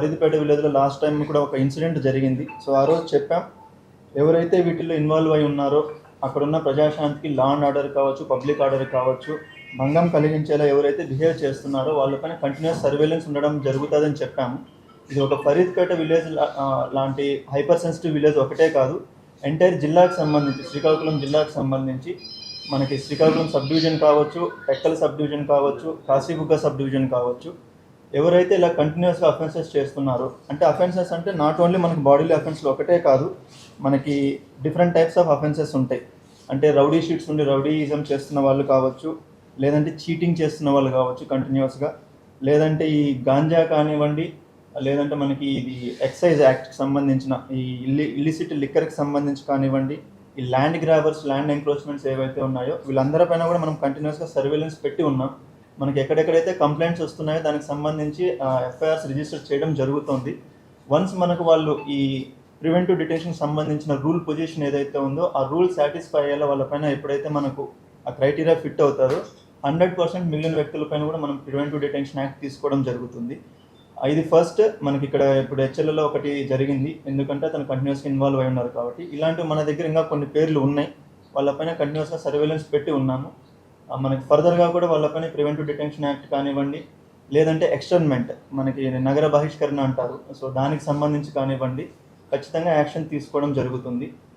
హరిదిపేట విలేజ్లో last time కూడా ఒక ఇన్సిడెంట్ జరిగింది. సో ఆ రోజు చెప్పాం ఎవరైతే వీటిల్లో ఇన్వాల్వ్ అయి ఉన్నారో అక్కడున్న ప్రజాశాంతికి లా అండ్ ఆర్డర్ కావచ్చు పబ్లిక్ ఆర్డర్ కావచ్చు భంగం కలిగించేలా ఎవరైతే బిహేవ్ చేస్తున్నారో వాళ్ళపైన కంటిన్యూస్ సర్వేలెన్స్ ఉండడం జరుగుతుందని చెప్పాము. ఇది ఒక ఫరీద్పేట విలేజ్ లాంటి హైపర్ సెన్సిటివ్ విలేజ్ ఒకటే కాదు ఎంటైర్ జిల్లాకు సంబంధించి శ్రీకాకుళం జిల్లాకు సంబంధించి మనకి శ్రీకాకుళం సబ్ డివిజన్ కావచ్చు ఎక్కల సబ్ డివిజన్ కావచ్చు కాశీబుగ్గ సబ్ డివిజన్ కావచ్చు ఎవరైతే ఇలా కంటిన్యూస్గా అఫెన్సెస్ చేస్తున్నారో అంటే అఫెన్సెస్ అంటే నాట్ ఓన్లీ మనకి బాడీలో అఫెన్స్లు ఒకటే కాదు మనకి డిఫరెంట్ టైప్స్ ఆఫ్ అఫెన్సెస్ ఉంటాయి. అంటే రౌడీ షీట్స్ నుండి రౌడీయిజం చేస్తున్న వాళ్ళు కావచ్చు లేదంటే చీటింగ్ చేస్తున్న వాళ్ళు కావచ్చు కంటిన్యూస్గా లేదంటే ఈ గాంజా కానివ్వండి లేదంటే మనకి ఇది ఎక్సైజ్ యాక్ట్కి సంబంధించిన ఈ ఇల్లి ఇల్లిసిట్ లిక్కర్కి సంబంధించి కానివ్వండి ఈ ల్యాండ్ గ్రాబర్స్ ల్యాండ్ ఎంక్రోచ్మెంట్స్ ఏవైతే ఉన్నాయో వీళ్ళందరిపైన కూడా మనం కంటిన్యూస్గా సర్వేలెన్స్ పెట్టి ఉన్నాం. మనకి ఎక్కడెక్కడైతే కంప్లైంట్స్ వస్తున్నాయో దానికి సంబంధించి ఎఫ్ఐఆర్స్ రిజిస్టర్ చేయడం జరుగుతుంది. వన్స్ మనకు వాళ్ళు ఈ ప్రివెంటివ్ డిటెన్షన్ సంబంధించిన రూల్ పొజిషన్ ఏదైతే ఉందో ఆ రూల్ సాటిస్ఫై అయ్యేలా వాళ్ళపైన ఎప్పుడైతే మనకు ఆ క్రైటీరియా ఫిట్ అవుతారో హండ్రెడ్ పర్సెంట్ మిలియన్ వ్యక్తులపైన కూడా మనం ప్రివెంటివ్ డిటెన్షన్ యాక్ట్ తీసుకోవడం జరుగుతుంది. ఇది ఫస్ట్ మనకి ఇక్కడ ఇప్పుడు హెచ్ఎల్ఏలో ఒకటి జరిగింది. ఎందుకంటే అతను కంటిన్యూస్గా ఇన్వాల్వ్ అయి ఉన్నారు కాబట్టి. ఇలాంటివి మన దగ్గర ఇంకా కొన్ని పేర్లు ఉన్నాయి. వాళ్ళపైన కంటిన్యూస్గా సర్వేలెన్స్ పెట్టి ఉన్నాము మనకి ఫర్దర్గా కూడా వాళ్ళపైన ప్రివెంటివ్ డిటెన్షన్ యాక్ట్ కానివ్వండి లేదంటే ఎక్స్టర్న్మెంట్ మనకి నగర బహిష్కరణ అంటారు. సో దానికి సంబంధించి కానివ్వండి ఖచ్చితంగా యాక్షన్ తీసుకోవడం జరుగుతుంది.